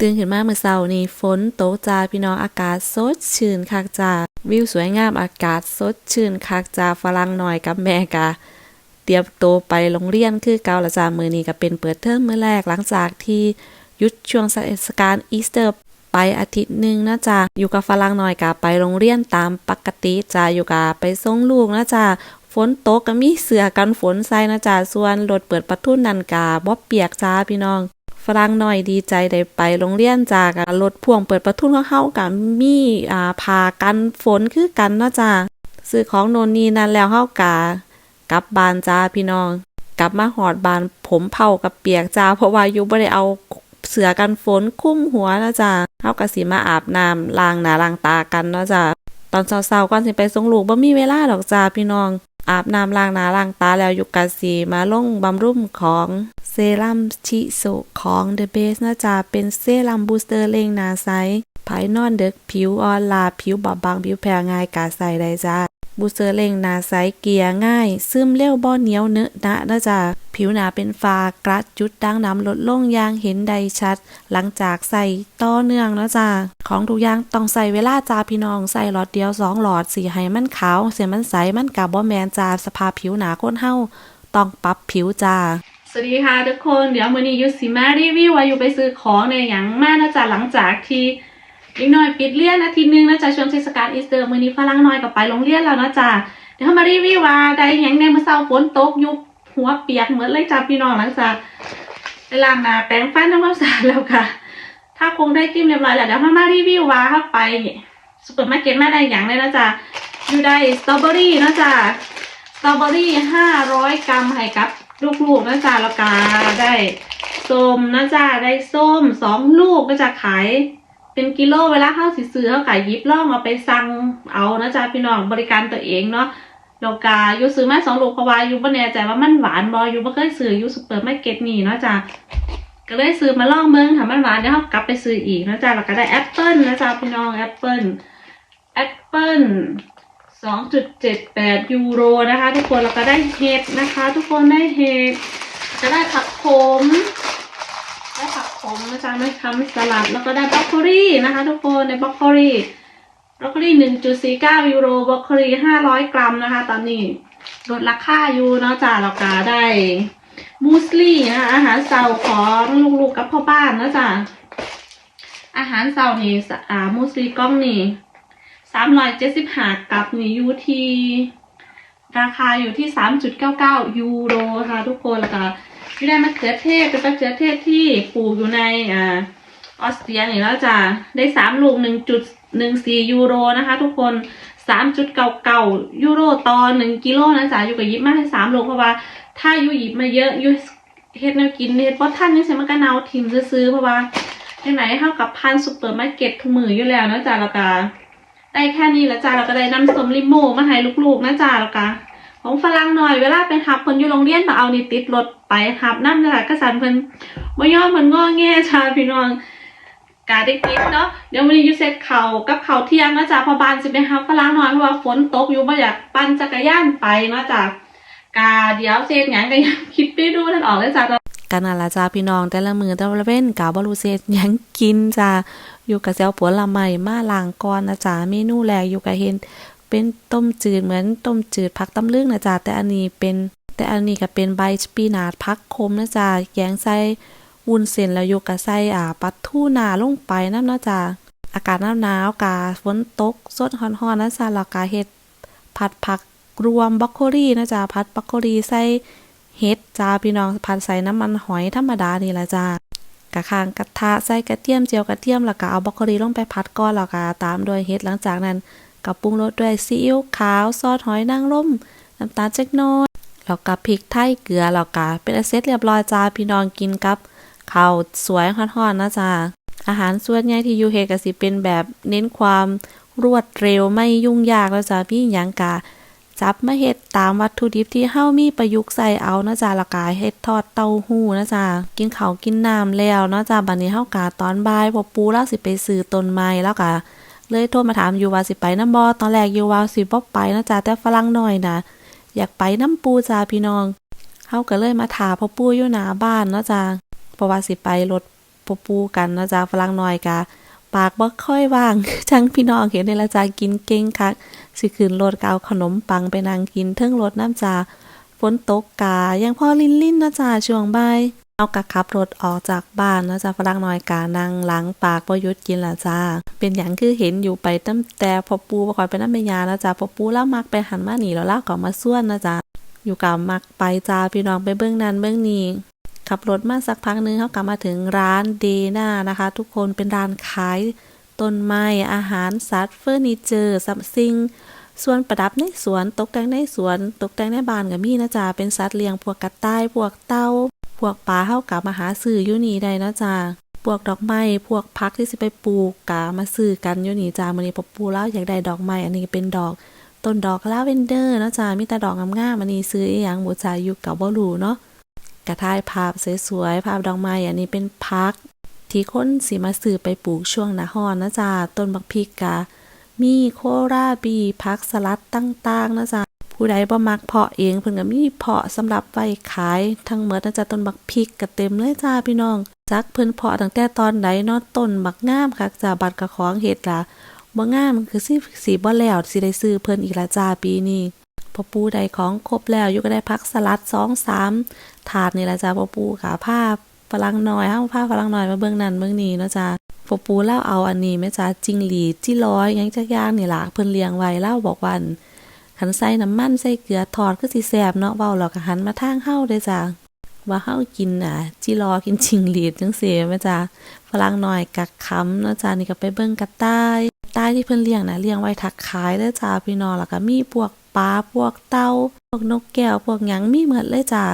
ตื่นขึ้นมาเมื่อเช้านี่ฝนตกจ้าพี่น้องอากาศสดชื่นคักจ้าวิวสวยงามอากาศสดชื่นคักจ้าฝรั่งหน่อยกับแม่กะเตรียมตัวไปโรงเรียนคือเกาละจ้ามือนี้ก็เป็นเปิดเทอมเมื้อแรกหลังจากที่ยุดช่วงเทศกาลอีสเตอร์ไปอาทิตย์หนึ่งนะจ้าอยู่กับฝรั่งหน่อยก็ไปโรงเรียนตามปกติจ้าอยู่กับไปส่งลูกนะจ้าฝนตกก็มีเสือกันฝนใส่นะจ้าส่วนรถเปิดประทุนนันก็บ่เปียกจ้าพี่น้อง ฝรั่งน้อยดีใจได้ไปโรงเรียนจากรถพ่วงเปิดประทุนของเฮากับมีอ่าพากันฝนคือกันเนาะจ้าซื้อของโนนนี่นั่นแล้วเฮากะกลับบ้านจ้าพี่น้อง กลับมาหอดบานผมเผากับเปียกจ้าเพราะว่าอยู่บ่ได้เอาเสือกันฝนคุ้มหัวนะจ้าเฮาก็สิมาอาบน้ำล้างหน้าล้างตากันเนาะจ้าตอนเช้าๆก่อนสิไปส่งลูกบ่มีเวลาดอกจ้าพี่น้อง อาบน้ำล้างหน้าล้างตาแล้วอยู่กะสีมาลงบำรุงของเซรั่มชิโซของ The Base นะจ๊ะเป็นเซรั่มบูสเตอร์เล่งหน้าใสภายนอนเด็กผิวอ่อนลาผิวบอบบางผิวแพ้ง่ายกาใส่ได้จ้า บูเตอร์เร่งหนาใสเกียง่าย ซึมเร็วบ่เหนียวเนอะนะนะจ๊ะผิวหนาเป็นฟ้ากระจุดด่างดำลดลงอย่างเห็นได้ชัด หลังจากใส่ต่อเนื่องนะจ๊ะของทุกอย่างต้องใส่เวลาจ้าพี่น้องใส่หลอดเดียวสองหลอดสีให้มันขาวเสียมันใสมันกะบ่แมนจ้าสภาพผิวหนาคนเฮาต้องปรับผิวจ้าสวัสดีค่ะทุกคน เดี๋ยวมื้อนี้ยุสิมารีวิวว่าอยู่ไปซื้อของในอย่างมากนะจ๊ะหลังจากที่ อีกหน่อยปิดเรียนอาทิตย์หนึงนะจ๊ะช่วงเทศกาลอีสเตอร์มือนี้ฝรั่งน้อยก็ไปโรงเรียนแล้วนะจ๊ะเดี๋ยวเรามารีวิวว่าได้หยังในมื้อเช้าฝนตกยุบหัวเปียกเหมือนเลยจ้ะพี่น้องหลังจากไปล้างหน้าแปรงฟันทำความสะอาดแล้วค่ะ ถ้าคงได้จิ้มเรียบร้อยแล้วเดี๋ยวเรามารีวิวว่าเข้าไปซุปเปอร์มาร์เก็ตมาได้อย่างเลยนะจ๊ะอยู่ได้สตรอเบอรี่นะจ๊ะสตรอเบอรี่ห้าร้อยกรัมให้กับลูกๆนะจ๊ะแล้วก็ได้ส้มนะจ๊ะได้ส้มสองลูกนะจ๊ะขาย เป็นกิโลเวลาเข้าสิซื้อเขาขายยิบล่องเอาไปสั่งเอานะจ๊ะพี่น้องบริการตัวเองเนาะแล้วก็อยูซื้อมาสองลูกเพราะว่าอยูบ่แน่ใจว่ามันหวานบอยูบ่เคยซื้ออยูซุปเปอร์มาร์เก็ตนี่เนาะจ๊ะก็เลยซื้อมาลองเมืองถ้ามมันหวานเดี๋ยวเขากลับไปซื้ออีกนะจ๊ะแล้วก็ได้แอปเปิลนะจ๊ะพี่น้องแอปเปิลแอปเปิล2.78ยูโรนะคะ ทุกคนแล้วก็ได้เห็ดนะคะ ทุกคนได้เห็ดจะได้ผักขม มนะจ๊ะไม่ทำสลัดแล้วก็ได้บรอกโคลีนะคะ ทุกคนในบรอกโคลีบรอกโคลี1.49ยูโรบรอกโคลี500กรัมนะคะ ตอนนี้ลดราคาอยู่เนาะจ้ะแล้วก็ได้มูสลี่นะคะอาหารเสาร์ของลูกๆกับพ่อบ้านนะจ๊ะอาหารเสาร์นี่อ่ามูสลี่กล้องนี่สามร้อยเจ็ดสิบห้ากับนี่อยู่ที่ราคาอยู่ที่สามจุดเก้าเก้ายูโรค่ะทุกคนแล้วก็ อยู่ได้มะเขือเทศเป็นมะเขือเทศที่ปลูกอยู่ในอ่าออสเตรียนี่แล้วจ้ะได้สามลูกหนึ่งจุดหนึ่งสี่ยูโรนะคะ ทุกคนสามจุดเก้าเก้ายูโรต่อหนึ่งกิโลนะจ๊ะอยู่กับยิบมาให้สามลูกเพราะว่า ถ้ายูหยิบมาเยอะยูเฮ็ดแนวกินเฮ็ดเพราะท่านนี่ใช่มันก็เนาทิมซื้อเพราะว่าที่ไหนเท่ากับพันซุปเปอร์มาร์เก็ตทุกมืออยู่แล้วนะจ๊ะแล้วก็ได้แค่นี้แล้วจ้าเราก็ได้น้ำส้มลิโม่มาให้ลูกๆนะจ้าแล้วก็ ของฝรั่งหน่อยเวลาไปหับเพิ่นอยู่โรงเรียนมาเอานี่ติดรถไปหับน้ำจ้ะกระสันเพิ่นบ่ยอมเพิ่นงอแงจ้าพี่น้องกาได้กินเนาะเดี๋ยววันนี้อยู่เสร็จเขากับเขาเที่ยงนะจ้าพอบานสิไปหับฝรั่งหน่อยเพราะว่าฝนตกอยู่บ่อยากปั่นจักรยานไปเนาะจ้ากาเดี๋ยวเสร็จหยังก็ยังคิดไปดูท่านออกเลยจ้ากันนั่นละจ้าพี่น้องแต่ละมือแต่ละเว้นกาบรูเซตยังกินจ้าอยู่กับเซลผลละไม้มาลางก่อนนะจ้าเมนูแรกอยู่กับเห็น เป็นต้มจืดเหมือนต้มจืดผักตำลึงนะจ้าแต่อันนี้เป็น แต่อันนี้ก็เป็นใบสปีนาทผักคมนะจ้าแกงใส่วุ้นเส้นแล้วอยู่กับใส่อ่าปลาทูนาลงไปน้ำเนาะจ้าอากาศหนาวๆกาฝนตกสดฮ้อนๆนะจ้าแล้วก็เฮ็ดผัดผักรวมบรอกโคลีนะจ้าผัดบรอกโคลีใส่เฮ็ดจ้าพี่น้องพันใส่น้ำมันหอยธรรมดานี่ละจ้ากะคางกระทะใส่กระเทียมเจียวกระเทียมแล้วก็เอาบรอกโคลีลงไปผัดก่อนแล้วก็ตามด้วยเฮ็ดหลังจากนั้น ก็ปรุงรสด้วยซีอิ๊วขาว ซอสหอยนางรมน้ำตาลเจักน้อยแล้วก็พริกไทยเกลือแล้วก็เป็นเสร็จเรียบร้อยจ้าพี่น้องกินกับข้าวสวยฮอนๆนะจ้าอาหารส่วนใหญ่ที่ยูเฮก็สิเป็นแบบเน้นความรวดเร็วไม่ยุ่งยากแล้วจ้าพี่หยังกะจับมาเฮ็ดตามวัตถุดิบที่เฮามีประยุกต์ใส่เอานะจ๊ะละกาเฮ็ดทอดเต้าหู้นะจ๊ะกินข้าวกินน้ำแล้วนะจ๊ะบัดนี้เฮากาตอนบ่ายพอปูแล้วสิไปซื้อต้นไม้แล้วก็ เลยโทรมาถามอยู่ว่าสิไปน้ำบ่ตอนแรกอยู่ว่าสิบ่ไปนะจ๊ะแต่ฝรั่งหน้อยนะอยากไปน้ำปูจ้าพี่น้องเฮาก็เลยมาถามพ่อปู่อยู่หน้าบ้านเนาะจ๊ะเพราะว่าสิไปรถปอปูกันนะจ๊ะฝรั่งหน้อยกะปากบ่ค่อยว่างจังพี่น้องเห็นในละจากินเก่งคักสิขึ้นรถก็เอาขนมปังไปนั่งกินเทิงรถน้ำจาฝนตกกายังพอลิ้นลิ้นนะจ๊ะช่วงบ่าย เอากะขับรถออกจากบ้านนะจ๊ะฝรั่งน้อยกานั่งหลังปากบ่หยุดกินละจ้า เป็นหยังคือเห็นอยู่ไปตั้งแต่พอปูบ่ค่อยไปนำแม่ยานะจ๊ะพอปูแล้วมักไปหันมาหนีแล้วเล่าก็มาส่วนนะจ๊ะอยู่กับมักไปจ้าพี่น้องไปเบิ่งนั้นเบิ่งนี้ขับรถมาสักพักนึงเขากลับมาถึงร้านเดน่านะคะ ทุกคนเป็นร้านขายต้นไม้อาหารสัตว์เฟอร์นิเจอร์ซัมซิงส่วนประดับในสวนตกแต่งในสวน ตกแต่งในบ้านก็มีนะจ๊ะเป็นสัตว์เลี้ยงพวกกระต่ายพวกเต่า พวกปลาเฮากลับมาหาซื้ออยู่นี่ได้นะจ๊ะพวกดอกไม้พวกพักที่สิไปปลูกกะมาซื้อกันอยู่นี่จ้ามื้อนี้พอปูแล้วอยากได้ดอกไม้อันนี้เป็นดอก ต้นดอกลาเวนเดอร์นะจ๊ะมีแต่ดอกงามๆอันนี้ซื้ออีหยังบ่จ่าอยู่กับบ่รู้เนาะกระถ่ายภาพสวยๆภาพดอกไม้อันนี้เป็นพักที่คนสิมาซื้อไปปลูกช่วงหน้าร้อนนะจ๊ะต้นบักพริกกะมีโคราบีพักสลัดต่างๆนะจ๊ะ ผู้ใดบ่มักเพาะเองเพิ่นก็มีเพาะสำหรับไว้ขายทั้งหมดนะจ๊ะต้นบักพริกก็เต็มเลยจ้าพี่น้องจักเพิ่นเพาะตั้งแต่ตอนใดเนาะต้นบักงามคักจ้าบัดกระของเฮ็ดล่ะบ่งามคือสิสิบ่แล้วสิได้ซื้อเพิ่นอีกละจ้าปีนี้พอปูได้ของครบแล้วอยู่ก็ได้พักสลัด2 3ถาดนี่ละจ้าปอปูค่ะผ้าฝรั่งน้อยเฮาผ้าฝรั่งน้อยมาเบิ่งนั่นเบิ่งนี่เนาะจ้าปอปูเล่าเอาอันนี้แม่จ้าจิงหรีดจิร้อยหยังจักอย่างนี่ล่ะเพิ่นเลี้ยงไว้เล่าบอกวัน ขันใส่น้ำมันใส่เกลือทอดก็สิแซบเนาะเบาหล้วก็หันมาทางเฮาเด้จ้าว่าเฮากินอะจิรอกินชิงหลีดจังซี่แม่จ้าฝรั่งน้อยกักคำเนาะจ้านี่ก็ไปเบิ้งกระต้ายต้ายที่เพิ่นเลี้ยงนะเลี้ยงไว้ทักขายเด้จ้าพี่น้องแล้วก็มีพวกปลาพวกเต่าพวกนกแก้วพวกหยังมีหมดเลยจ้า